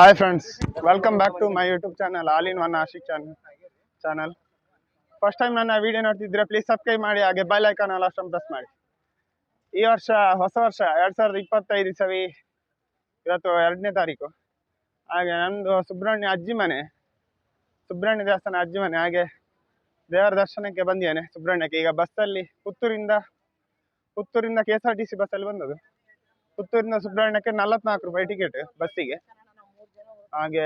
Hi friends welcome back to my YouTube channel all in one Ashik channel channel first time ನನ್ನ video ನೋಡ್ತಿದ್ರೆ please subscribe ಮಾಡಿ, ಹಾಗೆ bell icon ಅಲ್ಲ ಅಷ್ಟೊಂದು press ಮಾಡಿ. ಈ ವರ್ಷ, ಹೊಸ ವರ್ಷ, ಎರಡು ಸಾವಿರದ ಇಪ್ಪತ್ತೈದು ಸವಿ, ಇವತ್ತು ಎರಡನೇ ತಾರೀಕು. ಹಾಗೆ ನಮ್ಮದು ಸುಬ್ರಹ್ಮಣ್ಯ ಅಜ್ಜಿ ಮನೆ, ಸುಬ್ರಹ್ಮಣ್ಯ ದೇವಸ್ಥಾನ ಅಜ್ಜಿ ಮನೆ. ಹಾಗೆ ದೇವರ ದರ್ಶನಕ್ಕೆ ಬಂದಿದ್ದೇನೆ ಸುಬ್ರಹ್ಮಣ್ಯಕ್ಕೆ. ಈಗ ಬಸ್ಸಲ್ಲಿ ಪುತ್ತೂರಿಂದ ಪುತ್ತೂರಿಂದ K S R T C ಬಸ್ಸಲ್ಲಿ ಬಂದದ್ದು. ಪುತ್ತೂರಿಂದ ಸುಬ್ರಹ್ಮಣ್ಯಕ್ಕೆ ನಲವತ್ನಾಲ್ಕು ರೂಪಾಯಿ ಟಿಕೆಟ್ ಬಸ್ಸಿಗೆ ಹಾಗೆ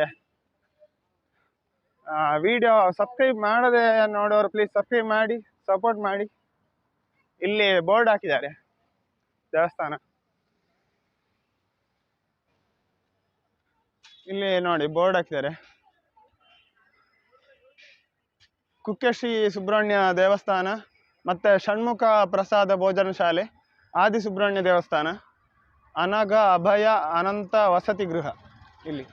ವಿಡಿಯೋ ಸಬ್ಸ್ಕ್ರೈಬ್ ಮಾಡದೆ ನೋಡೋರು ಪ್ಲೀಸ್ ಸಬ್ಸ್ಕ್ರೈಬ್ ಮಾಡಿ ಸಪೋರ್ಟ್ ಮಾಡಿ. ಇಲ್ಲಿ ಬೋರ್ಡ್ ಹಾಕಿದ್ದಾರೆ, ದೇವಸ್ಥಾನ. ಇಲ್ಲಿ ನೋಡಿ ಬೋರ್ಡ್ ಹಾಕಿದ್ದಾರೆ. ಕುಕ್ಕೆಶ್ರೀ ಸುಬ್ರಹ್ಮಣ್ಯ ದೇವಸ್ಥಾನ, ಮತ್ತೆ ಷಣ್ಮುಖ ಪ್ರಸಾದ ಭೋಜನ ಶಾಲೆ ಆದಿ ಸುಬ್ರಹ್ಮಣ್ಯ ದೇವಸ್ಥಾನ ಅನಗ ಅಭಯ, ಅನಂತ ವಸತಿ ಗೃಹ, ಇಲ್ಲಿ.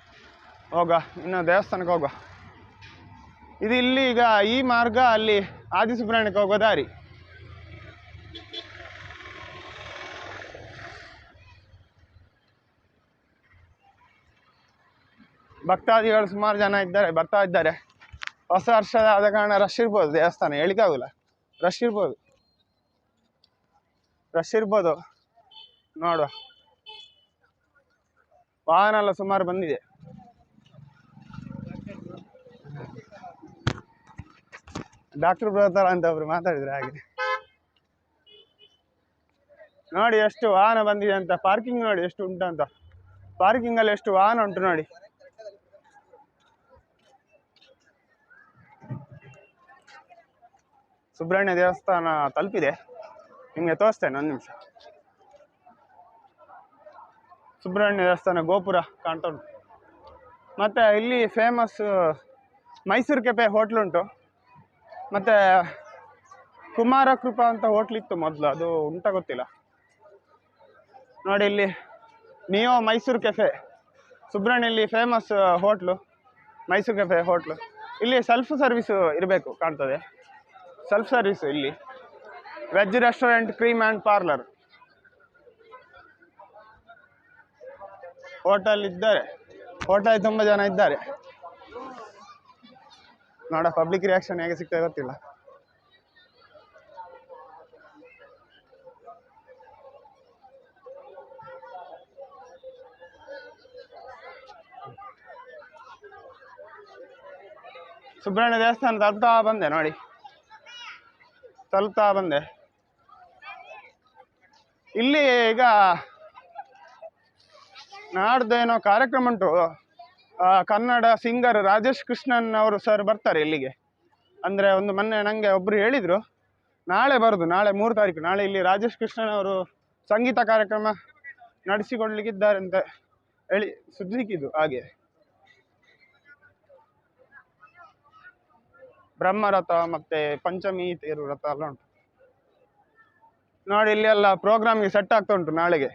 ಹೋಗ ಇನ್ನು ದೇವಸ್ಥಾನಕ್ಕೆ ಹೋಗುವ. ಇದು ಇಲ್ಲಿ ಈಗ ಈ ಮಾರ್ಗ ಅಲ್ಲಿ ಆದಿ ಸುಬ್ರಹ್ಮಣ್ಯಕ್ಕೆ ಹೋಗೋ ದಾರಿ. ಭಕ್ತಾದಿಗಳು ಸುಮಾರು ಜನ ಇದ್ದಾರೆ, ಬರ್ತಾ ಇದ್ದಾರೆ. ಹೊಸ ವರ್ಷದ ಆದ ಕಾರಣ ರಶ್ ಇರ್ಬೋದು ದೇವಸ್ಥಾನ ಹೇಳಿಕ್ಕಾಗಲ್ಲ ರಶ್ ಇರ್ಬೋದು. ರಶ್ ಇರ್ಬೋದು. ನೋಡುವ. ವಾಹನ ಎಲ್ಲ ಸುಮಾರು ಬಂದಿದೆ. ಡಾಕ್ಟರ್ ಬ್ರದರ್ ಅಂತ ಒಬ್ರು ಮಾತಾಡಿದ್ರು ಹಾಗೆ. ನೋಡಿ ಎಷ್ಟು ವಾಹನ ಬಂದಿದೆ ಅಂತ ಪಾರ್ಕಿಂಗ್ ನೋಡಿ ಎಷ್ಟು ಉಂಟು ಅಂತ. ಪಾರ್ಕಿಂಗ್ ಅಲ್ಲಿ ಎಷ್ಟು ವಾಹನ ಉಂಟು ನೋಡಿ. ಸುಬ್ರಹ್ಮಣ್ಯ ದೇವಸ್ಥಾನ ತಲುಪಿದೆ. ನಿಮಗೆ ತೋರಿಸ್ತೇನೆ ಒಂದು ನಿಮಿಷ. ಸುಬ್ರಹ್ಮಣ್ಯ ದೇವಸ್ಥಾನ ಗೋಪುರ ಕಾಣ್ತಾ ಉಂಟು. ಮತ್ತು ಇಲ್ಲಿ ಫೇಮಸ್ ಮೈಸೂರು ಕೆಫೆ ಹೋಟ್ಲುಂಟು ಮತ್ತು ಕುಮಾರ ಕೃಪಾ ಅಂತ ಹೋಟ್ಲಿತ್ತು ಮೊದಲು, ಅದು ಉಂಟ ಗೊತ್ತಿಲ್ಲ. ನೋಡಿ ಇಲ್ಲಿ neo Mysore cafe ಸುಬ್ರಹ್ಮಣ್ಯಲ್ಲಿ famous hotel Mysore cafe hotel ಇಲ್ಲಿ ಸೆಲ್ಫ್ ಸರ್ವಿಸು ಇರಬೇಕು, ಕಾಣ್ತದೆ. ಸೆಲ್ಫ್ ಸರ್ವಿಸು ಇಲ್ಲಿ. Veg restaurant cream and parlour hotel ಇದ್ದಾರೆ ಹೋಟೆಲ್ ತುಂಬ ಜನ ಇದ್ದಾರೆ. ನೋಡ ಪಬ್ಲಿಕ್ ರಿಯಾಕ್ಷನ್ ಹೇಗೆ ಸಿಗ್ತದೆ ಗೊತ್ತಿಲ್ಲ. ಸುಬ್ರಹ್ಮಣ್ಯ ದೇವಸ್ಥಾನ ತಲುಪ್ತಾ ಬಂದೆ ನೋಡಿ. ತಲುಪ್ತಾ ಬಂದೆ. ಇಲ್ಲಿ ಈಗ ನಾಡ್ದೇನೋ ಕಾರ್ಯಕ್ರಮ ಉಂಟು. ಕನ್ನಡ ಸಿಂಗರ್ ರಾಜೇಶ್ ಕೃಷ್ಣನ್ ಅವರು ಸರ್ ಬರ್ತಾರೆ ಇಲ್ಲಿಗೆ. ಅಂದರೆ ಒಂದು ಮೊನ್ನೆ ನನಗೆ ಒಬ್ಬರು ಹೇಳಿದರು, ನಾಳೆ ಬರೋದು, ನಾಳೆ ಮೂರು ತಾರೀಕು, ನಾಳೆ ಇಲ್ಲಿ ರಾಜೇಶ್ ಕೃಷ್ಣನ್ ಅವರು ಸಂಗೀತ ಕಾರ್ಯಕ್ರಮ ನಡೆಸಿಕೊಡ್ಲಿಕ್ಕಿದ್ದಾರೆ ಅಂತ ಹೇಳಿ ಸುದ್ದಿಕ್ಕಿದ್ದು ಹಾಗೆ. ಬ್ರಹ್ಮರಥ ಮತ್ತೆ ಪಂಚಮಿ ತೇರು ರಥ ಎಲ್ಲ ಉಂಟು. ನೋಡಿ, ಇಲ್ಲಿ ಎಲ್ಲ ಪ್ರೋಗ್ರಾಮ್ಗೆ ಸೆಟ್ ಆಗ್ತಾ ಉಂಟು ನಾಳೆಗೆ.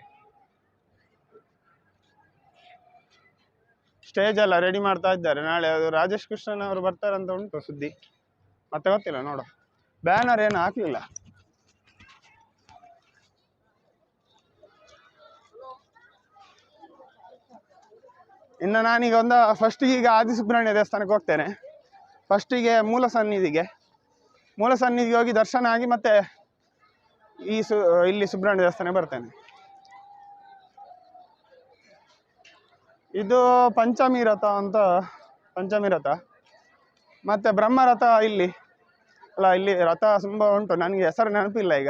ಸ್ಟೇಜ್ ಎಲ್ಲ ರೆಡಿ ಮಾಡ್ತಾ ಇದ್ದಾರೆ. ನಾಳೆ ಅದು ರಾಜೇಶ್ ಕೃಷ್ಣನ್ ಅವರು ಬರ್ತಾರೆ ಅಂತ ಉಂಟು ಸುದ್ದಿ. ಮತ್ತೆ ಗೊತ್ತಿಲ್ಲ, ನೋಡು. ಬ್ಯಾನರ್ ಏನು ಹಾಕ್ಲಿಲ್ಲ? ಇನ್ನು ನಾನೀಗ ಒಂದು ಫಸ್ಟಿಗೆ ಈಗ ಆದಿ ಸುಬ್ರಹ್ಮಣ್ಯ ದೇವಸ್ಥಾನಕ್ಕೆ ಹೋಗ್ತೇನೆ. ಫಸ್ಟಿಗೆ ಮೂಲ ಸನ್ನಿಧಿಗೆ. ಮೂಲ ಸನ್ನಿಧಿಗೆ ಹೋಗಿ ದರ್ಶನ ಆಗಿ ಮತ್ತೆ ಈ ಸು, ಇಲ್ಲಿ ಸುಬ್ರಹ್ಮಣ್ಯ ದೇವಸ್ಥಾನಕ್ಕೆ ಬರ್ತೇನೆ. ಇದು ಪಂಚಮಿ ರಥ ಅಂತ, ಪಂಚಮಿ ರಥ. ಮತ್ತೆ ಬ್ರಹ್ಮರಥ ಇಲ್ಲಿ. ಅಲ್ಲ, ಇಲ್ಲಿ ರಥ ತುಂಬ ಉಂಟು. ನನಗೆ ಹೆಸರು ನೆನಪಿಲ್ಲ ಈಗ.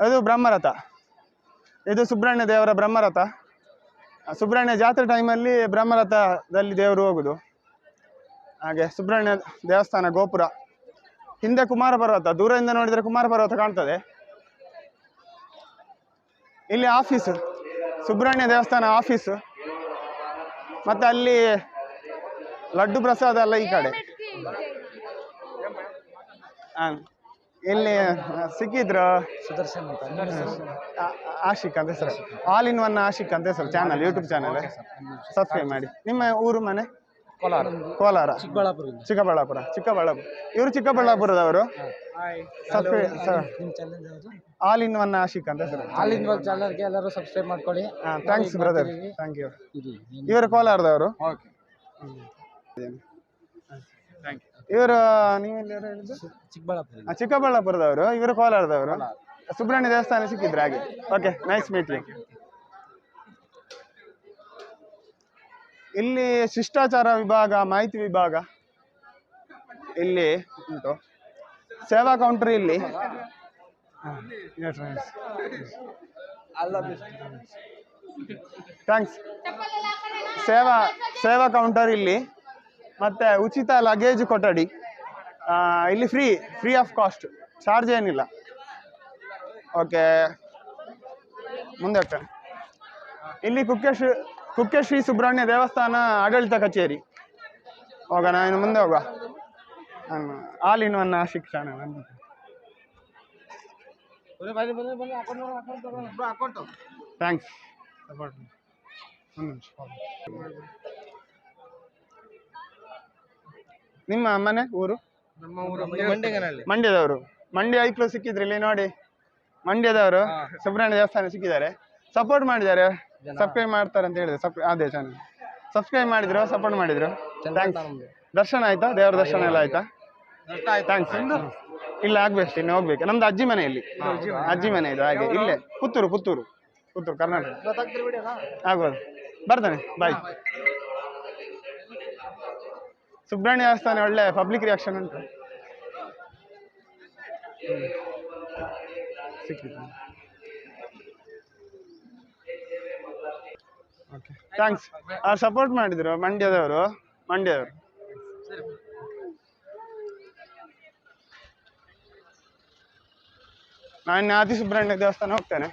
ಅದು ಬ್ರಹ್ಮರಥ ಇದು ಸುಬ್ರಹ್ಮಣ್ಯ ದೇವರ ಬ್ರಹ್ಮರಥ ಸುಬ್ರಹ್ಮಣ್ಯ ಜಾತ್ರೆ ಟೈಮಲ್ಲಿ ಬ್ರಹ್ಮರಥದಲ್ಲಿ ದೇವರು ಹೋಗುದು. ಹಾಗೆ ಸುಬ್ರಹ್ಮಣ್ಯ ದೇವಸ್ಥಾನ ಗೋಪುರ. ಹಿಂದೆ ಕುಮಾರ ಪರ್ವತ, ದೂರದಿಂದ ನೋಡಿದರೆ ಕುಮಾರ ಪರ್ವತ ಕಾಣ್ತದೆ. ಇಲ್ಲಿ ಆಫೀಸು ಸುಬ್ರಹ್ಮಣ್ಯ ದೇವಸ್ಥಾನ ಆಫೀಸು ಮತ್ತೆ ಅಲ್ಲಿ ಲಡ್ಡು ಪ್ರಸಾದ ಎಲ್ಲ ಈ ಕಡೆ. ಹಾಂ ಇಲ್ಲಿ ಸಿಕ್ಕಿದ್ರು? ಸುದರ್ಶನ್ ಆಶಿಕ್ ಅಂತ ಹೆಸರು. ಆಲ್ ಇನ್ ಒನ್ ಆಶಿಕ್ ಅಂತ ಹೆಸರು ಚಾನಲ್ ಯೂಟ್ಯೂಬ್ ಚಾನಲ್ ಸಬ್ಸ್ಕ್ರೈಬ್ ಮಾಡಿ. ನಿಮ್ಮ ಊರು ಮನೆ? ಕೋಲಾರ. ಕೋಲಾರ. ಚಿಕ್ಕಬಳ್ಳಾಪುರ ಚಿಕ್ಕಬಳ್ಳಾಪುರ. ಇವರು ಚಿಕ್ಕಬಳ್ಳಾಪುರದವರು ಆಲ್ ಇನ್ ಒನ್ ಆಶಿಕ್ ಅಂತ ಸರ್ ಹಾಲಿನ ಇವಾಗ ಚಾನಲ್ಗೆ ಎಲ್ಲರೂ ಸಬ್ಸ್ಕ್ರೈಬ್ ಮಾಡ್ಕೊಳ್ಳಿ. ಥ್ಯಾಂಕ್ಸ್ ಬ್ರದರ್ ಥ್ಯಾಂಕ್ ಯು ಇವರು ಕೋಲಾರದವರು? ಓಕೆ. ಇವರು ನೀವೆಲ್ಲ ಹೇಳಿದ್ದು? ಚಿಕ್ಕಬಳ್ಳಾಪುರ ಚಿಕ್ಕಬಳ್ಳಾಪುರದವರು. ಇವರು ಕೋಲಾರದವರು. ಸುಬ್ರಹ್ಮಣ್ಯ ದೇವಸ್ಥಾನ ಸಿಕ್ಕಿದ್ರೆ ಹಾಗೆ. ಓಕೆ ನೈಸ್ ಮೀಟಿಂಗ್ ಯು ಇಲ್ಲಿ ಶಿಷ್ಟಾಚಾರ ವಿಭಾಗ, ಮಾಹಿತಿ ವಿಭಾಗ ಇಲ್ಲಿ ಉಂಟು. ಸೇವಾ ಕೌಂಟರ್ ಇಲ್ಲಿ. ಥ್ಯಾಂಕ್ಸ್ ಸೇವಾ ಸೇವಾ ಕೌಂಟರ್ ಇಲ್ಲಿ. ಮತ್ತೆ ಉಚಿತ ಲಗೇಜ್ ಕೊಠಡಿ. ಇಲ್ಲಿ free free of cost charge ಏನಿಲ್ಲ. ಓಕೆ ಮುಂದೆ ಇಲ್ಲಿ ಕುಕ್ಕೆ ಕುಕ್ಕೆ ಶ್ರೀ ಸುಬ್ರಹ್ಮಣ್ಯ ದೇವಸ್ಥಾನ ಆಡಳಿತ ಕಚೇರಿ. ಹೋಗೋಣ ಇನ್ನು ಮುಂದೆ ಹೋಗುವ. ನಾನು ಆಲ್ ಇನ್ ಒನ್ ಶಿಕ್ಷಣ ಥ್ಯಾಂಕ್ಸ್ ಸಪೋರ್ಟ್ ನಿಮ್ಮ ಮನೆ ಊರು? ನಮ್ಮ ಊರು ಮಂಡ್ಯಗನಲ್ಲಿ. ಮಂಡ್ಯದವರು. ಮಂಡ್ಯ ಐಕ್ಳು ಸಿಕ್ಕಿದ್ರಿ ಇಲ್ಲಿ ನೋಡಿ. ಮಂಡ್ಯದವರು ಸುಬ್ರಹ್ಮಣ್ಯ ದೇವಸ್ಥಾನ ಸಿಕ್ಕಿದ್ದಾರೆ. ಸಪೋರ್ಟ್ ಮಾಡಿದ್ದಾರೆ. ಸಬ್ಸ್ಕ್ರೈಬ್ ಮಾಡ್ತಾರೆ ಅಂತ ಹೇಳಿದ್ರು ಸಬ್ ಅದೇ ಚಾನಲ್ ಸಬ್ಸ್ಕ್ರೈಬ್ ಮಾಡಿದ್ರು? ಸಪೋರ್ಟ್ ಮಾಡಿದ್ರು? ಥ್ಯಾಂಕ್ಸ್ ದರ್ಶನ ಆಯ್ತಾ? ದೇವರ ದರ್ಶನ ಎಲ್ಲ ಆಯ್ತಾ? ಥ್ಯಾಂಕ್ಸ್ ಇಲ್ಲ ಆಗ್ಬೇಕು ಇನ್ನು ಹೋಗ್ಬೇಕು. ನಮ್ದು ಅಜ್ಜಿ ಮನೆಯಲ್ಲಿ. ಅಜ್ಜಿ ಮನೆ. ಇದು ಹಾಗೆ. ಇಲ್ಲೇ ಪುತ್ತೂರು ಪುತ್ತೂರು. ಪುತ್ತೂರು ಕರ್ನಾಟಕ. ಆಗ್ಬೋದು. ಬರ್ತಾನೆ. ಬಾಯ್ ಸುಬ್ರಹ್ಮಣ್ಯ ದೇವಸ್ಥಾನ ಒಳ್ಳೆ ಪಬ್ಲಿಕ್ ರಿಯಾಕ್ಷನ್ ಉಂಟು. ಓಕೆ ಥ್ಯಾಂಕ್ಸ್ ಅವ್ರು ಸಪೋರ್ಟ್ ಮಾಡಿದ್ರು ಮಂಡ್ಯದವರು ಮಂಡ್ಯದವರು. ನಾನು ಆದಿ ಸುಬ್ರಹ್ಮಣ್ಯ ದೇವಸ್ಥಾನ ಹೋಗ್ತೇನೆ.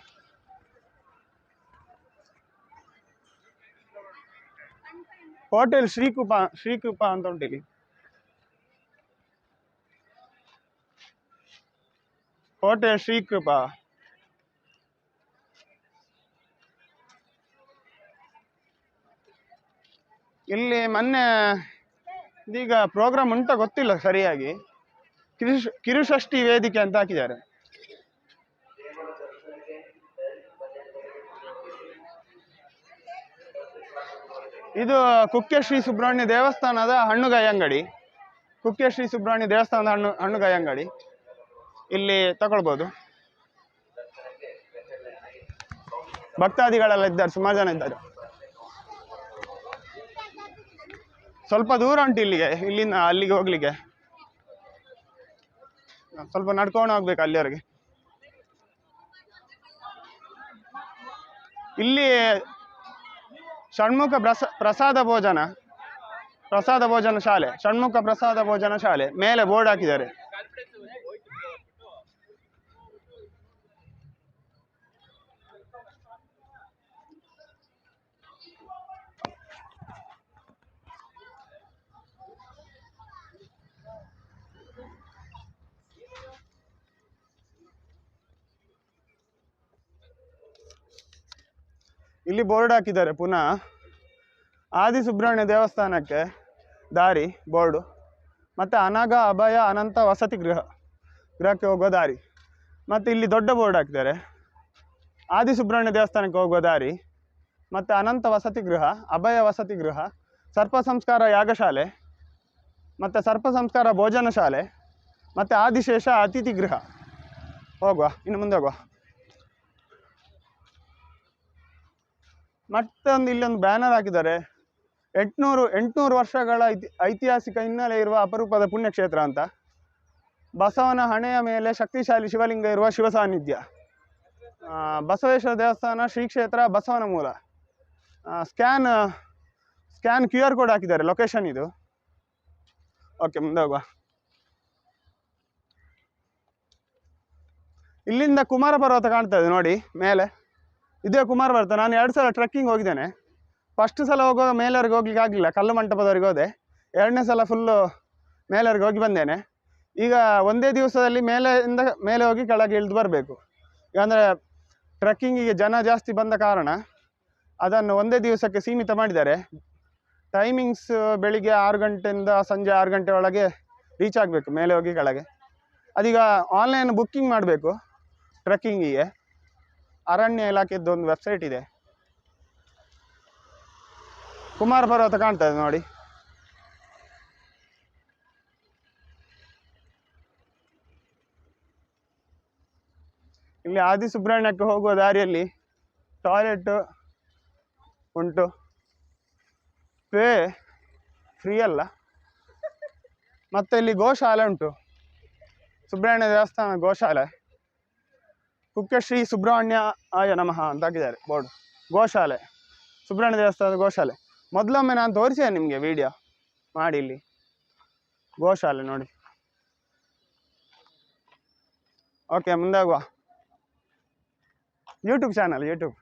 ಹೋಟೆಲ್ ಶ್ರೀಕೃಪಾ ಶ್ರೀಕೃಪಾ ಅಂತ ಉಂಟು ಇಲ್ಲಿ ಹೋಟೆಲ್ ಶ್ರೀಕೃಪಾ. ಇಲ್ಲಿ ಮೊನ್ನೆ ಇದೀಗ ಪ್ರೋಗ್ರಾಮ್ ಅಂತ ಗೊತ್ತಿಲ್ಲ ಸರಿಯಾಗಿ. ಕಿರುಷ್, ಕಿರುಷಷ್ಠಿ ವೇದಿಕೆ ಅಂತ ಹಾಕಿದ್ದಾರೆ. ಇದು ಕುಕ್ಕೆ ಶ್ರೀ ಸುಬ್ರಹ್ಮಣ್ಯ ದೇವಸ್ಥಾನದ ಹಣ್ಣುಗಾಯಿ ಅಂಗಡಿ. ಕುಕ್ಕೆ ಶ್ರೀ ಸುಬ್ರಹ್ಮಣ್ಯ ದೇವಸ್ಥಾನದ ಹಣ್ಣು, ಹಣ್ಣುಗಾಯಿ ಅಂಗಡಿ. ಇಲ್ಲಿ ತಗೊಳ್ಬೋದು. ಭಕ್ತಾದಿಗಳೆಲ್ಲ ಇದ್ದಾರೆ, ಸುಮಾರು ಜನ ಇದ್ದಾರೆ. ಸ್ವಲ್ಪ ದೂರ ಉಂಟು ಇಲ್ಲಿಗೆ, ಇಲ್ಲಿಂದ ಅಲ್ಲಿಗೆ ಹೋಗ್ಲಿಕ್ಕೆ. ಸ್ವಲ್ಪ ನಡ್ಕೊಂಡು ಹೋಗ್ಬೇಕು ಅಲ್ಲಿವರೆಗೆ. ಇಲ್ಲಿ ಷಣ್ಮುಖ ಪ್ರಸ, ಪ್ರಸಾದ ಭೋಜನ ಪ್ರಸಾದ ಭೋಜನ ಶಾಲೆ, ಷಣ್ಮುಖ ಪ್ರಸಾದ ಭೋಜನ ಶಾಲೆ, ಮೇಲೆ ಬೋರ್ಡ್ ಹಾಕಿದ್ದಾರೆ. ಇಲ್ಲಿ ಬೋರ್ಡ್ ಹಾಕಿದ್ದಾರೆ ಪುನಃ. ಆದಿ ಸುಬ್ರಹ್ಮಣ್ಯ ದೇವಸ್ಥಾನಕ್ಕೆ ದಾರಿ, ಬೋರ್ಡು. ಮತ್ತು ಅನಾಗ ಅಭಯ, ಅನಂತ, ವಸತಿ ಗೃಹ, ಗೃಹಕ್ಕೆ ಹೋಗೋ ದಾರಿ. ಮತ್ತು ಇಲ್ಲಿ ದೊಡ್ಡ ಬೋರ್ಡ್ ಹಾಕಿದ್ದಾರೆ. ಆದಿ ಸುಬ್ರಹ್ಮಣ್ಯ ದೇವಸ್ಥಾನಕ್ಕೆ ಹೋಗುವ ದಾರಿ, ಮತ್ತು ಅನಂತ ವಸತಿ ಗೃಹ, ಅಭಯ ವಸತಿ ಗೃಹ, ಸರ್ಪ ಸಂಸ್ಕಾರ ಯಾಗಶಾಲೆ, ಮತ್ತು ಸರ್ಪ ಸಂಸ್ಕಾರ ಭೋಜನ ಶಾಲೆ, ಮತ್ತು ಆದಿಶೇಷ ಅತಿಥಿ ಗೃಹ. ಹೋಗುವ, ಇನ್ನು ಮುಂದೆ ಹೋಗುವ. ಮತ್ತೊಂದು ಇಲ್ಲೊಂದು ಬ್ಯಾನರ್ ಹಾಕಿದ್ದಾರೆ. ಎಂಟುನೂರು ಎಂಟುನೂರು ವರ್ಷಗಳ ಐತಿ ಐತಿಹಾಸಿಕ ಹಿನ್ನೆಲೆ ಇರುವ ಅಪರೂಪದ ಪುಣ್ಯಕ್ಷೇತ್ರ ಅಂತ. ಬಸವನ ಹಣೆಯ ಮೇಲೆ ಶಕ್ತಿಶಾಲಿ ಶಿವಲಿಂಗ ಇರುವ ಶಿವ ಸಾನ್ನಿಧ್ಯ. ಬಸವೇಶ್ವರ ದೇವಸ್ಥಾನ, ಶ್ರೀ ಕ್ಷೇತ್ರ, ಬಸವನ ಮೂಲ. Scan scan Q R code ಹಾಕಿದ್ದಾರೆ, ಲೊಕೇಶನ್ ಇದು. ಓಕೆ, ಮುಂದೆ ಹೋಗುವ. ಇಲ್ಲಿಂದ ಕುಮಾರ ಪರ್ವತ ಕಾಣ್ತಾ ಇದೆ ನೋಡಿ, ಮೇಲೆ. ಇದೇ ಕುಮಾರ್ ಬರ್ತಾ, ನಾನು ಎರಡು ಸಲ ಟ್ರೆಕ್ಕಿಂಗ್ ಹೋಗಿದ್ದೇನೆ. ಫಸ್ಟ್ ಸಲ ಹೋಗುವಾಗ ಮೇಲರ್ಗೆ ಹೋಗ್ಲಿಕ್ಕೆ ಆಗಲಿಲ್ಲ, ಕಲ್ಲು ಮಂಟಪದವರೆಗೆ ಹೋದೆ. ಎರಡನೇ ಸಲ ಫುಲ್ಲು ಮೇಲರ್ಗೆ ಹೋಗಿ ಬಂದೇನೆ. ಈಗ ಒಂದೇ ದಿವಸದಲ್ಲಿ ಮೇಲೆಯಿಂದ ಮೇಲೆ ಹೋಗಿ ಕೆಳಗೆ ಇಳಿದು ಬರಬೇಕು. ಅಂದರೆ ಟ್ರೆಕ್ಕಿಂಗಿಗೆ ಜನ ಜಾಸ್ತಿ ಬಂದ ಕಾರಣ ಅದನ್ನು ಒಂದೇ ದಿವಸಕ್ಕೆ ಸೀಮಿತ ಮಾಡಿದ್ದಾರೆ. ಟೈಮಿಂಗ್ಸ್ ಬೆಳಿಗ್ಗೆ ಆರು ಗಂಟೆಯಿಂದ ಸಂಜೆ ಆರು ಗಂಟೆ ಒಳಗೆ ರೀಚ್ ಆಗಬೇಕು, ಮೇಲೆ ಹೋಗಿ ಕೆಳಗೆ. ಅದೀಗ ಆನ್ಲೈನ್ ಬುಕ್ಕಿಂಗ್ ಮಾಡಬೇಕು ಟ್ರೆಕ್ಕಿಂಗಿಗೆ ಅರಣ್ಯ ಇಲಾಖೆದ್ದು ಒಂದು ವೆಬ್ಸೈಟ್ ಇದೆ. ಕುಮಾರ ಪರ್ವತ ಕಾಣ್ತದೆ ನೋಡಿ. ಇಲ್ಲಿ ಆದಿ ಸುಬ್ರಹ್ಮಣ್ಯಕ್ಕೆ ಹೋಗುವ ದಾರಿಯಲ್ಲಿ ಟಾಯ್ಲೆಟ್ ಉಂಟು. ಪೇ ಫ್ರೀ ಅಲ್ಲ. ಮತ್ತೆ ಇಲ್ಲಿ ಗೋಶಾಲೆ ಉಂಟು. ಸುಬ್ರಹ್ಮಣ್ಯ ದೇವಸ್ಥಾನ ಗೋಶಾಲೆ. ಕುಕ್ಕೆ ಶ್ರೀ ಸುಬ್ರಹ್ಮಣ್ಯ ಆಯ ನಮಃ ಅಂತ ಹಾಕಿದ್ದಾರೆ ಬೋರ್ಡ್. ಗೋಶಾಲೆ. ಸುಬ್ರಹ್ಮಣ್ಯ ದೇವಸ್ಥಾನದ ಗೋಶಾಲೆ. ಮೊದಲೊಮ್ಮೆ ನಾನು ತೋರಿಸಿದೆ ನಿಮಗೆ ವಿಡಿಯೋ ಮಾಡಿ ಇಲ್ಲಿ. ಗೋಶಾಲೆ ನೋಡಿ. ಓಕೆ ಮುಂದಾಗುವ. ಯೂಟ್ಯೂಬ್ ಚಾನಲ್ ಯೂಟ್ಯೂಬ್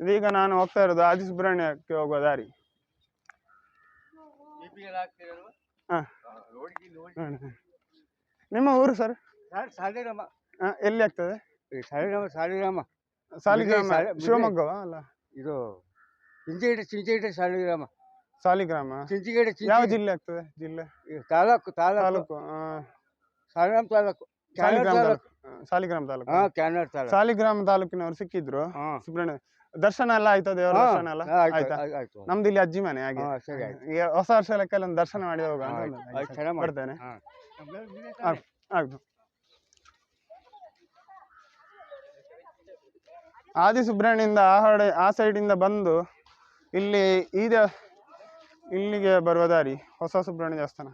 ಇದೀಗ ನಾನು ಹೋಗ್ತಾ ಇರೋದು ಆದಿ ಸುಬ್ರಹ್ಮಣ್ಯಕ್ಕೆ ಹೋಗುವ ದಾರಿ. ನಿಮ್ಮ ಊರು ಸರ್? ಸಾಲಿಗ್ರಾಮ ಎಲ್ಲಿ ಆಗ್ತದೆ? ಸಾಲಿಗ್ರಾಮ ಸಾಲಿಗ್ರಾಮ ಸಾಲಿಗ್ರಾಮ ಸಾಲಿ- ಅಲ್ಲ? ಇದು ಚಿಂಚಗೇಟೆ ಚಿಂಚಗೇಟೆ ಸಾಲಿಗ್ರಾಮ ಸಾಲಿಗ್ರಾಮ ಚಿಂಚಗೇಟೆ ಯಾವ ಜಿಲ್ಲೆ ಆಗ್ತದೆ ಜಿಲ್ಲೆ? ತಾಲೂಕು ತಾಲೂಕು. ಸಾಲಿಗ್ರಾಮ ತಾಲೂಕು. ಸಾಲಿಗ್ರಾಮ ತಾಲೂಕು. ಸಾಲಿಗ್ರಾಮ ತಾಲೂಕು. ಕ್ಯಾನರ್ ತಾಲೂಕು. ಸಾಲಿಗ್ರಾಮ ತಾಲೂಕಿನವರು ಸಿಕ್ಕಿದ್ರು. ಸುಬ್ರಹ್ಮಣ್ಯ ದರ್ಶನ ಎಲ್ಲ ಆಯ್ತು ದೇವರ ಹಾ, ದರ್ಶನ ಎಲ್ಲ? ಆಯ್ತು, ಆಯ್ತಾ? ಆಯ್ತು, ಆಯ್ತು. ನಮ್ದು ಇಲ್ಲಿ ಅಜ್ಜಿ ಮನೆ ಹಾಗೆ. ಹಾ, ಸರಿ ಆಯ್ತು. ಈಗ ಹೊಸ ವರ್ಷ ಲೆಕ್ಕ ಒಂದು ದರ್ಶನ ಮಾಡಿ ಹೋಗೋಣ ಅಂತ ಆಯ್ತು, ಒಂದು ಆಯ್ತು, ಚೆನ್ನಾಗ್ ಮಾಡಿ. ಬರ್ತೇನೆ. ಹಾ. ಆಗ್ದು ಆದಿ ಸುಬ್ರಹ್ಮಣ್ಯದಿಂದ ಆ ಹೊಡೆ ಆ ಸೈಡಿಂದ ಬಂದು ಇಲ್ಲಿ ಈ ದೇ- ಇಲ್ಲಿಗೆ ಬರುವ ದಾರಿ ಹೊಸ ಸುಬ್ರಹ್ಮಣ್ಯ ದೇವಸ್ಥಾನ.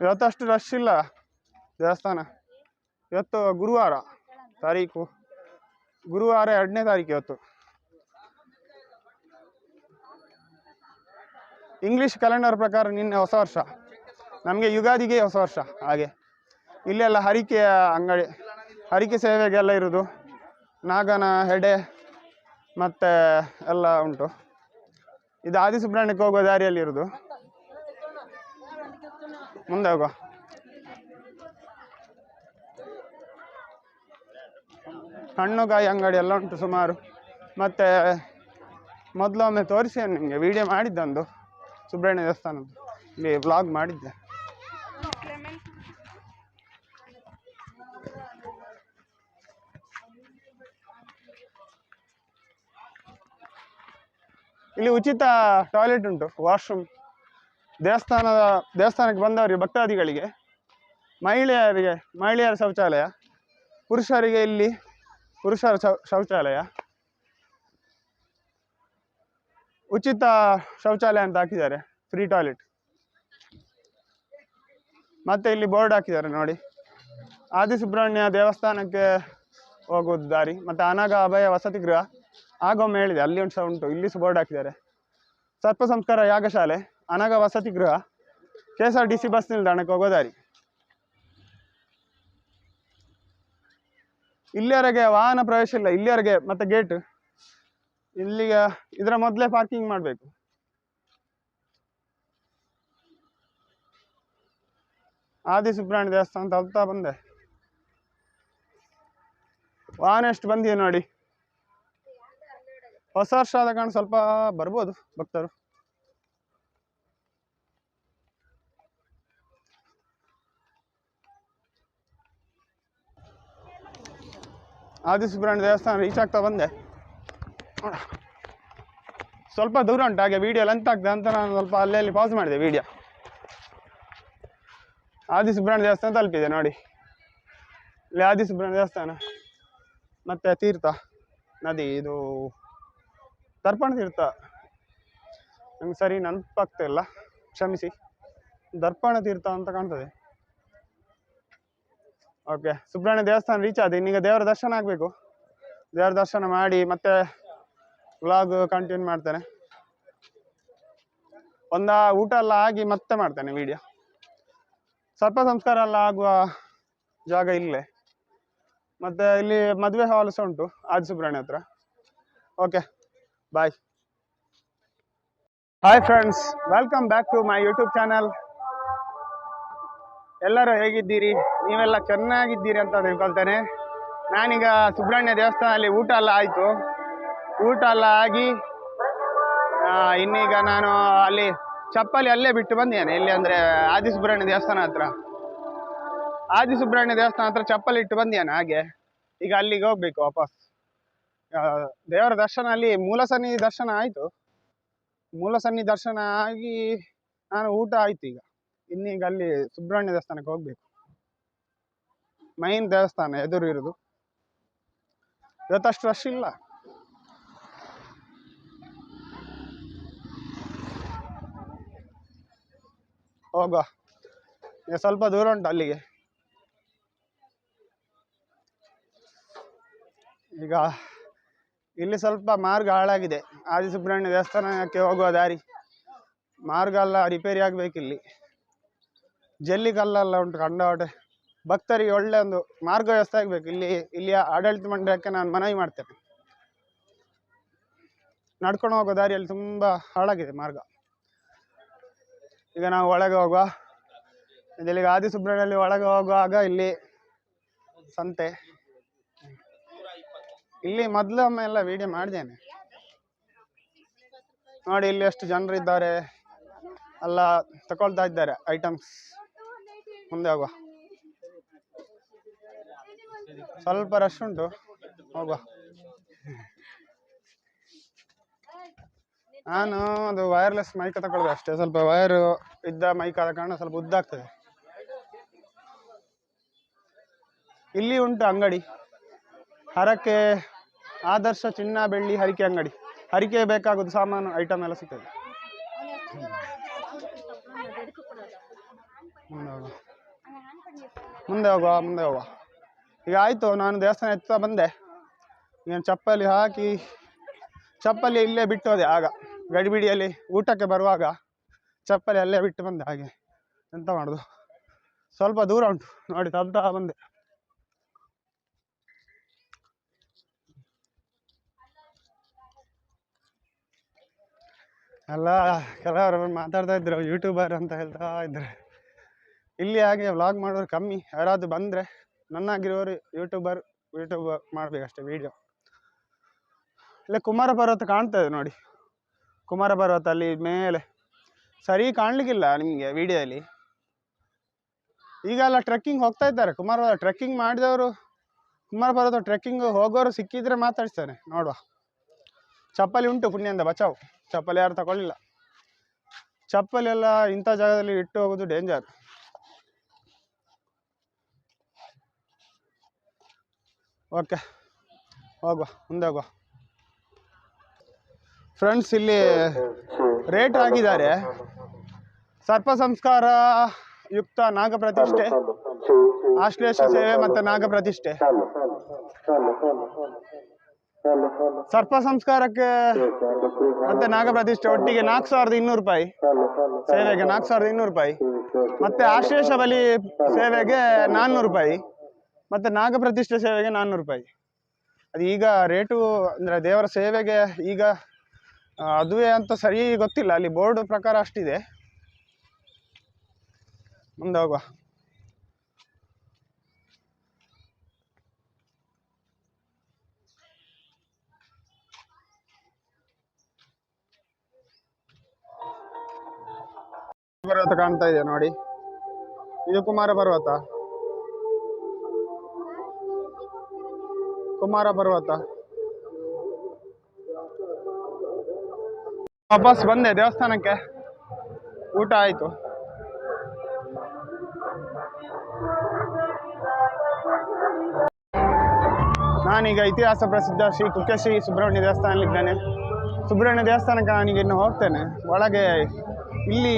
ಇವತ್ತಷ್ಟು ರಶ್ ಇಲ್ಲ. ದೇವಸ್ಥಾನ. ಇವತ್ತು ಗುರುವಾರ ತಾರೀಕು. ಗುರುವಾರ ಎರಡನೇ ತಾರೀಕು ಇವತ್ತು. ಇಂಗ್ಲಿಷ್ ಕ್ಯಾಲೆಂಡರ್ ಪ್ರಕಾರ ನಿನ್ನೆ ಹೊಸ ವರ್ಷ. ನಮಗೆ ಯುಗಾದಿಗೆ ಹೊಸ ವರ್ಷ ಹಾಗೆ. ಇಲ್ಲೆಲ್ಲ ಹರಿಕೆಯ ಅಂಗಡಿ, ಹರಿಕೆ ಸೇವೆಗೆಲ್ಲ ಇರೋದು. ನಾಗನ ಹೆಡೆ ಮತ್ತು ಎಲ್ಲ ಉಂಟು. ಇದು ಆದಿ ಹೋಗೋ ದಾರಿಯಲ್ಲಿರೋದು ಮುಂದೆ ಹೋಗುವ. ಹಣ್ಣುಕಾಯಿ ಅಂಗಡಿ ಎಲ್ಲ ಉಂಟು ಸುಮಾರು. ಮತ್ತು ಮೊದಲೊಮ್ಮೆ ತೋರಿಸಿ ನಿಮಗೆ ವಿಡಿಯೋ ಮಾಡಿದ್ದೊಂದು. ಸುಬ್ರಹ್ಮಣ್ಯ ದೇವಸ್ಥಾನದ್ದು ಇಲ್ಲಿ ವ್ಲಾಗ್ ಮಾಡಿದ್ದೆ. ಇಲ್ಲಿ ಉಚಿತ ಟಾಯ್ಲೆಟ್ ಉಂಟು ವಾಶ್ರೂಮ್ ದೇವಸ್ಥಾನದ, ದೇವಸ್ಥಾನಕ್ಕೆ ಬಂದವರಿಗೆ, ಭಕ್ತಾದಿಗಳಿಗೆ, ಮಹಿಳೆಯರಿಗೆ, ಮಹಿಳೆಯರ ಶೌಚಾಲಯ, ಪುರುಷರಿಗೆ ಇಲ್ಲಿ ಪುರುಷರ ಶೌಚಾಲಯ. ಉಚಿತ ಶೌಚಾಲಯ ಅಂತ ಹಾಕಿದ್ದಾರೆ ಫ್ರೀ ಟಾಯ್ಲೆಟ್ ಮತ್ತೆ ಇಲ್ಲಿ ಬೋರ್ಡ್ ಹಾಕಿದ್ದಾರೆ ನೋಡಿ. ಆದಿಸುಬ್ರಹ್ಮಣ್ಯ ದೇವಸ್ಥಾನಕ್ಕೆ ಹೋಗೋದು ದಾರಿ, ಮತ್ತೆ ಅನಾಗ ಅಭಯ ವಸತಿ ಗೃಹ. ಆಗೊಮ್ಮೆ ಹೇಳಿದೆ, ಅಲ್ಲಿ ಒಂದು ಸಹ ಉಂಟು, ಇಲ್ಲಿ ಸಹ ಬೋರ್ಡ್ ಹಾಕಿದ್ದಾರೆ. ಸರ್ಪ ಸಂಸ್ಕಾರ ಯಾಗಶಾಲೆ ಅನಗ ವಸತಿ ಗೃಹ. K S R T C bus ನಿಲ್ದಾಣಕ್ಕೆ ಹೋಗೋ ದಾರಿ. ಇಲ್ಲಿವರೆಗೆ ವಾಹನ ಪ್ರವೇಶ ಇಲ್ಲ ಇಲ್ಲಿವರೆಗೆ ಮತ್ತೆ ಗೇಟ್ ಇಲ್ಲಿಗೆ ಇದರ ಮೊದಲೇ ಪಾರ್ಕಿಂಗ್ ಮಾಡಬೇಕು. ಆದಿ ಸುಬ್ರಹ್ಮಣ್ಯ ದೇವಸ್ಥಾನ ತಲುಪ್ತಾ ಬಂದೆ. ವಾಹನ ಎಷ್ಟು ಬಂದಿದೆ ನೋಡಿ. ಹೊಸ ವರ್ಷ ಆದ ಕಾರಣ ಸ್ವಲ್ಪ ಬರ್ಬೋದು ಭಕ್ತರು. ಆದಿ ಸುಬ್ರಹ್ಮಣ್ಯ ದೇವಸ್ಥಾನ ರೀಚ್ ಆಗ್ತಾ ಬಂದೆ. ಸ್ವಲ್ಪ ದೂರ ಉಂಟು, ಹಾಗೆ ವಿಡಿಯೋ ಲೆಂತ್ ಆಗ್ತದೆ ಅಂತ ನಾನು ಸ್ವಲ್ಪ ಅಲ್ಲಲ್ಲಿ ಪಾಸ್ ಮಾಡಿದೆ ವಿಡಿಯೋ ಆದಿ ಸುಬ್ರಹ್ಮಣ್ಯ ದೇವಸ್ಥಾನ ತಲುಪಿದೆ ನೋಡಿ. ಇಲ್ಲಿ ಆದಿ ಸುಬ್ರಹ್ಮಣ್ಯ ದೇವಸ್ಥಾನ. ಮತ್ತೆ ತೀರ್ಥ, ನದಿ, ಇದು ದರ್ಪಣ ತೀರ್ಥ. ನಂಗೆ ಸರಿ ನೆನಪಾಗ್ತಾ ಇಲ್ಲ, ಕ್ಷಮಿಸಿ. ದರ್ಪಣ ತೀರ್ಥ ಅಂತ ಕಾಣ್ತದೆ. ಓಕೆ ಸುಬ್ರಹ್ಮಣ್ಯ ದೇವಸ್ಥಾನ ರೀಚ್ ಆದ. ಇನ್ನೀಗ ದೇವರ ದರ್ಶನ ಆಗಬೇಕು. ದೇವರ ದರ್ಶನ ಮಾಡಿ ಮತ್ತೆ ವ್ಲಾಗ್ ಕಂಟಿನ್ಯೂ ಮಾಡ್ತೇನೆ. ಒಂದ ಊಟ ಎಲ್ಲ ಆಗಿ ಮತ್ತೆ ಮಾಡ್ತೇನೆ ವಿಡಿಯೋ ಸರ್ಪ ಸಂಸ್ಕಾರ ಎಲ್ಲ ಆಗುವ ಜಾಗ ಇಲ್ಲೇ. ಮತ್ತೆ ಇಲ್ಲಿ ಮದುವೆ ಹಾಲ್ ಸಹ ಉಂಟು ಆದಿ ಸುಬ್ರಹ್ಮಣ್ಯ ಹತ್ರ. Okay bye hi friends welcome back to my YouTube channel ಎಲ್ಲರೂ ಹೇಗಿದ್ದೀರಿ? ನೀವೆಲ್ಲ ಚೆನ್ನಾಗಿದ್ದೀರಿ ಅಂತ ತಿಳ್ಕೊಳ್ತೇನೆ. ನಾನೀಗ ಸುಬ್ರಹ್ಮಣ್ಯ ದೇವಸ್ಥಾನದಲ್ಲಿ ಊಟ ಎಲ್ಲ ಆಯಿತು. ಊಟ ಎಲ್ಲ ಆಗಿ ಇನ್ನೀಗ ನಾನು ಅಲ್ಲಿ ಚಪ್ಪಲಿ ಅಲ್ಲೇ ಬಿಟ್ಟು ಬಂದಿದ್ದೇನೆ. ಇಲ್ಲಿ ಅಂದರೆ ಆದಿ ಸುಬ್ರಹ್ಮಣ್ಯ ದೇವಸ್ಥಾನ ಹತ್ರ. ಆದಿ ಸುಬ್ರಹ್ಮಣ್ಯ ದೇವಸ್ಥಾನ ಹತ್ರ ಚಪ್ಪಲಿ ಇಟ್ಟು ಬಂದಿದ್ದೇನೆ ಹಾಗೆ. ಈಗ ಅಲ್ಲಿಗೆ ಹೋಗ್ಬೇಕು ವಾಪಸ್. ದೇವರ ದರ್ಶನ ಅಲ್ಲಿ ಮೂಲಸನ್ನಿ ದರ್ಶನ ಆಯಿತು. ಮೂಲಸನ್ನಿ ದರ್ಶನ ಆಗಿ ನಾನು ಊಟ ಆಯ್ತು ಈಗ. ಇನ್ನೀಗ ಅಲ್ಲಿ ಸುಬ್ರಹ್ಮಣ್ಯ ದೇವಸ್ಥಾನಕ್ಕೆ ಹೋಗ್ಬೇಕು. ಮೈನ್ ದೇವಸ್ಥಾನ, ಎದುರು ಇರೋದು. ಇವತ್ತಷ್ಟು ರಶ್ ಇಲ್ಲ. ಹೋಗುವ. ಸ್ವಲ್ಪ ದೂರ ಉಂಟು ಅಲ್ಲಿಗೆ. ಈಗ ಇಲ್ಲಿ ಸ್ವಲ್ಪ ಮಾರ್ಗ ಹಾಳಾಗಿದೆ. ಆದಿ ಸುಬ್ರಹ್ಮಣ್ಯ ದೇವಸ್ಥಾನಕ್ಕೆ ಹೋಗುವ ದಾರಿ. ಮಾರ್ಗ ಎಲ್ಲ ರಿಪೇರಿ ಆಗ್ಬೇಕು ಇಲ್ಲಿ ಜಲ್ಲಿ ಕಲ್ಲೆಲ್ಲ ಉಂಟು ಕಂಡವಾಟೆ ಭಕ್ತರಿಗೆ ಒಳ್ಳೆ ಒಂದು ಮಾರ್ಗ ವ್ಯವಸ್ಥೆ ಆಗಬೇಕು. ಇಲ್ಲಿ, ಇಲ್ಲಿಯ ಆಡಳಿತ ಮಂಡಳಕ್ಕೆ ನಾನು ಮನವಿ ಮಾಡ್ತೇನೆ. ನಡ್ಕೊಂಡು ಹೋಗೋ ದಾರಿಯಲ್ಲಿ ತುಂಬಾ ಹಾಳಾಗಿದೆ ಮಾರ್ಗ. ಈಗ ನಾವು ಒಳಗೆ ಹೋಗುವ. ಇಲ್ಲಿಗೆ ಆದಿ ಸುಬ್ರಹ್ಮಣ್ಯಲ್ಲಿ ಒಳಗೆ ಹೋಗುವಾಗ ಇಲ್ಲಿ ಸಂತೆ. ಇಲ್ಲಿ ಮೊದಲೊಮ್ಮೆ ಎಲ್ಲ ವಿಡಿಯೋ ಮಾಡಿದ್ದೇನೆ ನೋಡಿ, ಇಲ್ಲಿ ಎಷ್ಟು ಜನರಿದ್ದಾರೆ. ಎಲ್ಲ ತಗೊಳ್ತಾ ಇದ್ದಾರೆ ಐಟಮ್ಸ್ ಮುಂದೆ ಹೋಗುವ. ಸ್ವಲ್ಪ ರಶ್ ಉಂಟು, ಹೋಗುವ. ನಾನು ಅದು ವೈರ್ಲೆಸ್ ಮೈಕ್ ತಗೊಳ್ಬೇಕು ಅಷ್ಟೇ. ಸ್ವಲ್ಪ ವೈರ್ ಇದ್ದ ಮೈಕ್ ಆದ ಕಾರಣ ಸ್ವಲ್ಪ ಉದ್ದಾಗ್ತದೆ ಇಲ್ಲಿ ಉಂಟು ಅಂಗಡಿ. ಹರಕೆ, ಆದರ್ಶ ಚಿನ್ನ, ಬೆಳ್ಳಿ, ಹರಿಕೆ ಅಂಗಡಿ. ಹರಿಕೆ ಬೇಕಾಗೋದು ಸಾಮಾನು ಐಟಮ್ ಎಲ್ಲ ಸಿಗ್ತದೆ. ಮುಂದೆ ಹೋಗುವ ಮುಂದೆ ಹೋಗುವ. ಈಗ ಆಯಿತು, ನಾನು ದೇವಸ್ಥಾನ ಎತ್ತಾ ಬಂದೆ. ಏನು ಚಪ್ಪಲಿ ಹಾಕಿ, ಚಪ್ಪಲಿ ಇಲ್ಲೇ ಬಿಟ್ಟು ಹೋದೆ ಆಗ. ಗಡಿಬಿಡಿಯಲ್ಲಿ ಊಟಕ್ಕೆ ಬರುವಾಗ ಚಪ್ಪಲಿ ಅಲ್ಲೇ ಬಿಟ್ಟು ಬಂದೆ ಹಾಗೆ. ಎಂತ ಮಾಡೋದು? ಸ್ವಲ್ಪ ದೂರ ಉಂಟು. ನೋಡಿ ತಬ್ತಾ ಬಂದೆ. ಎಲ್ಲ ಕೆಲವರು ಮಾತಾಡ್ತಾ ಇದ್ರು ಯೂಟ್ಯೂಬರ್ ಅಂತ ಹೇಳ್ತಾ ಇದ್ರು. ಇಲ್ಲಿ ಹಾಗೆ ವ್ಲಾಗ್ ಮಾಡೋರು ಕಮ್ಮಿ. ಯಾರಾದ್ರು ಬಂದರೆ ನನ್ನಾಗಿರೋರು ಯೂಟ್ಯೂಬರ್ ಯೂಟ್ಯೂಬ್ ಮಾಡಬೇಕಷ್ಟೇ ವೀಡಿಯೋ ಇಲ್ಲ ಕುಮಾರ ಪರ್ವತ ಕಾಣ್ತದೆ ನೋಡಿ. ಕುಮಾರ ಪರ್ವತ ಅಲ್ಲಿ ಮೇಲೆ. ಸರಿ ಕಾಣ್ಲಿಕ್ಕಿಲ್ಲ ನಿಮಗೆ ವಿಡಿಯೋದಲ್ಲಿ ಈಗ ಎಲ್ಲ ಟ್ರೆಕ್ಕಿಂಗ್ ಹೋಗ್ತಾ ಇದ್ದಾರೆ. ಕುಮಾರ ಪರ್ವತ ಟ್ರೆಕ್ಕಿಂಗ್ ಮಾಡಿದವರು, ಕುಮಾರ ಪರ್ವತ ಟ್ರೆಕ್ಕಿಂಗ್ ಹೋಗೋರು ಸಿಕ್ಕಿದ್ರೆ ಮಾತಾಡ್ಸ್ತಾನೆ. ನೋಡುವ. ಚಪ್ಪಲಿ ಉಂಟು ಪುಣ್ಯಂದ, ಬಚಾವ್. ಚಪ್ಪಲಿ ಯಾರು ತಗೊಳ್ಳಿಲ್ಲ. ಚಪ್ಪಲಿ ಎಲ್ಲ ಇಂಥ ಜಾಗದಲ್ಲಿ ಇಟ್ಟು ಹೋಗೋದು ಡೇಂಜರ್ ಓಕೆ, ಹೋಗುವ, ಮುಂದೆ ಹೋಗುವ. ಫ್ರೆಂಡ್ಸ್ ಇಲ್ಲಿ ರೇಟ್ ಆಗಿದ್ದಾರೆ ಸರ್ಪ ಸಂಸ್ಕಾರ ಯುಕ್ತ ನಾಗ ಪ್ರತಿಷ್ಠೆ, ಆಶ್ಲೇಷ ಸೇವೆ ಮತ್ತು ನಾಗ ಪ್ರತಿಷ್ಠೆ. ಸರ್ಪ ಸಂಸ್ಕಾರಕ್ಕೆ ಮತ್ತೆ ನಾಗ ಪ್ರತಿಷ್ಠೆ ಒಟ್ಟಿಗೆ ನಾಲ್ಕು ಸಾವಿರದ ಇನ್ನೂರು ರೂಪಾಯಿ. ಸೇವೆಗೆ ನಾಲ್ಕು ಸಾವಿರದ ಇನ್ನೂರು ರೂಪಾಯಿ. ಮತ್ತೆ ಆಶ್ಲೇಷ ಬಲಿ ಸೇವೆಗೆ ನಾನ್ನೂರು ರೂಪಾಯಿ. ಮತ್ತೆ ನಾಗ ಪ್ರತಿಷ್ಠೆ ಸೇವೆಗೆ ನಾನ್ನೂರು ರೂಪಾಯಿ. ಅದು ಈಗ ರೇಟು ಅಂದ್ರೆ ದೇವರ ಸೇವೆಗೆ ಈಗ ಅದುವೇ ಅಂತ ಸರಿ ಗೊತ್ತಿಲ್ಲ. ಅಲ್ಲಿ ಬೋರ್ಡ್ ಪ್ರಕಾರ ಅಷ್ಟಿದೆ. ಮುಂದೆ ಹೋಗುವ ಪರ್ವತ ಕಾಣ್ತಾ ಇದೆ ನೋಡಿ? ಇದು ಕುಮಾರ ಪರ್ವತ ಕುಮಾರ ಪರ್ವತ. ವಾಪಸ್ ಬಂದೆ ದೇವಸ್ಥಾನಕ್ಕೆ. ಊಟ ಆಯ್ತು. ನಾನೀಗ ಇತಿಹಾಸ ಪ್ರಸಿದ್ಧ ಶ್ರೀ ಕುಕ್ಕೆಶ್ರೀ ಸುಬ್ರಹ್ಮಣ್ಯ ದೇವಸ್ಥಾನದಲ್ಲಿದ್ದೇನೆ ಸುಬ್ರಹ್ಮಣ್ಯ ದೇವಸ್ಥಾನಕ್ಕೆ ನಾನೀಗ ಇನ್ನು ಹೋಗ್ತೇನೆ. ಒಳಗೆ ಇಲ್ಲಿ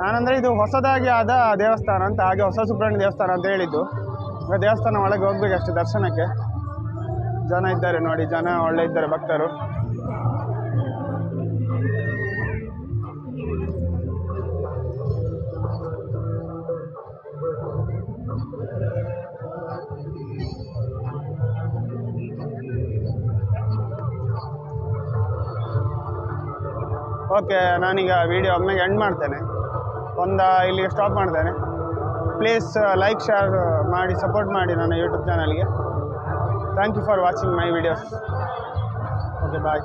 ನಾನಂದರೆ ಇದು ಹೊಸದಾಗಿ ಆದ ದೇವಸ್ಥಾನ ಅಂತ, ಹಾಗೆ ಹೊಸ ಸುಬ್ರಹ್ಮಣ್ಯ ದೇವಸ್ಥಾನ ಅಂತ ಹೇಳಿದ್ದು. ದೇವಸ್ಥಾನ ಒಳಗೆ ಹೋಗ್ಬೇಕಷ್ಟೇ ದರ್ಶನಕ್ಕೆ. ಜನ ಇದ್ದಾರೆ ನೋಡಿ, ಜನ ಒಳ್ಳೆ ಇದ್ದಾರೆ ಭಕ್ತರು. ಓಕೆ ನಾನೀಗ ವಿಡಿಯೋ ಒಮ್ಮೆಗೆ ಎಂಡ್ ಮಾಡ್ತೇನೆ. ಒಂದು ಇಲ್ಲಿಗೆ ಸ್ಟಾಪ್ ಮಾಡ್ತೇನೆ. ಪ್ಲೀಸ್ ಲೈಕ್ ಶೇರ್ ಮಾಡಿ ಸಪೋರ್ಟ್ ಮಾಡಿ ನನ್ನ ಯೂಟ್ಯೂಬ್ ಚಾನಲ್ಗೆ thank you for watching my videos okay bye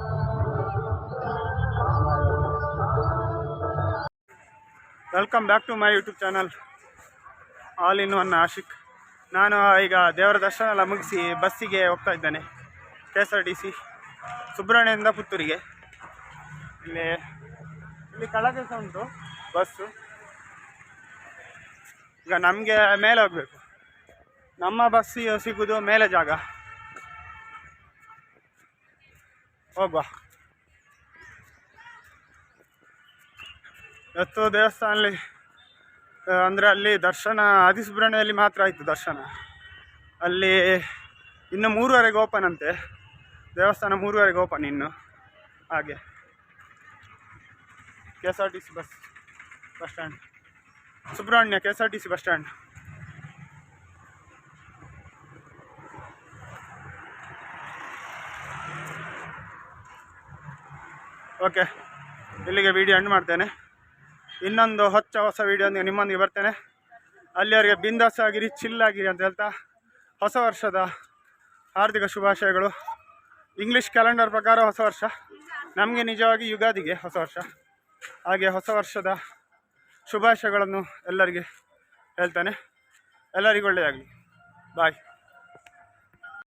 welcome back to my YouTube channel all in one Ashik ನಾನು ಈಗ ದೇವರ ದರ್ಶನ ಎಲ್ಲ ಮುಗಿಸಿ ಬಸ್ಸಿಗೆ ಹೋಗ್ತಾ ಇದ್ದೇನೆ. K S R T C ಸುಬ್ರಹ್ಮಣ್ಯದಿಂದ ಪುತ್ತೂರಿಗೆ. ಇಲ್ಲಿ ಇಲ್ಲಿ ಕೆಳಗೆ ಸಹ ಉಂಟು, ಬಸ್ಸು. ಈಗ ನಮಗೆ ಮೇಲೆ ಹೋಗಬೇಕು. ನಮ್ಮ ಬಸ್ ಸಿಗೋದು ಮೇಲೆ ಜಾಗ. ಹೋಗುವ. ಇವತ್ತು ದೇವಸ್ಥಾನಲ್ಲಿ ಅಂದರೆ ಅಲ್ಲಿ ದರ್ಶನ ಆದಿಸುಬ್ರಹ್ಮಣ್ಯದಲ್ಲಿ ಮಾತ್ರ ಆಯಿತು ದರ್ಶನ. ಅಲ್ಲಿ ಇನ್ನು ಮೂರುವರೆಗೆ ಓಪನ್ ಅಂತೆ. ದೇವಸ್ಥಾನ ಮೂರುವರೆಗೆ ಓಪನ್ ಇನ್ನು. ಹಾಗೆ. K S R T C bus bus stand Subrahmanya K S R T C bus stand okay. ಇಲ್ಲಿಗೆ ವಿಡಿಯೋ ಎಂಡ್ ಮಾಡ್ತೇನೆ. ಇನ್ನೊಂದು ಹೊಚ್ಚ ಹೊಸ ವಿಡಿಯೋಂದಿಗೆ ನಿಮ್ಮೊಂದಿಗೆ ಬರ್ತೇನೆ. ಅಲ್ಲಿಯವರಿಗೆ ಬಿಂದಾಸ್ ಆಗಿರಿ ಚಿಲ್ ಆಗಿರಿ ಅಂತ ಹೇಳ್ತಾ ಹೊಸ ವರ್ಷದ ಹಾರ್ದಿಕ ಶುಭಾಶಯಗಳು. ಇಂಗ್ಲೀಷ್ ಕ್ಯಾಲೆಂಡರ್ ಪ್ರಕಾರ ಹೊಸ ವರ್ಷ. ನಮಗೆ ನಿಜವಾಗಿ ಯುಗಾದಿಗೆ ಹೊಸ ವರ್ಷ. ಹಾಗೆ ಹೊಸ ವರ್ಷದ ಶುಭಾಶಯಗಳನ್ನು ಎಲ್ಲರಿಗೆ ಹೇಳ್ತಾನೆ. ಎಲ್ಲರಿಗೂ ಒಳ್ಳೆಯದಾಗಲಿ. ಬಾಯ್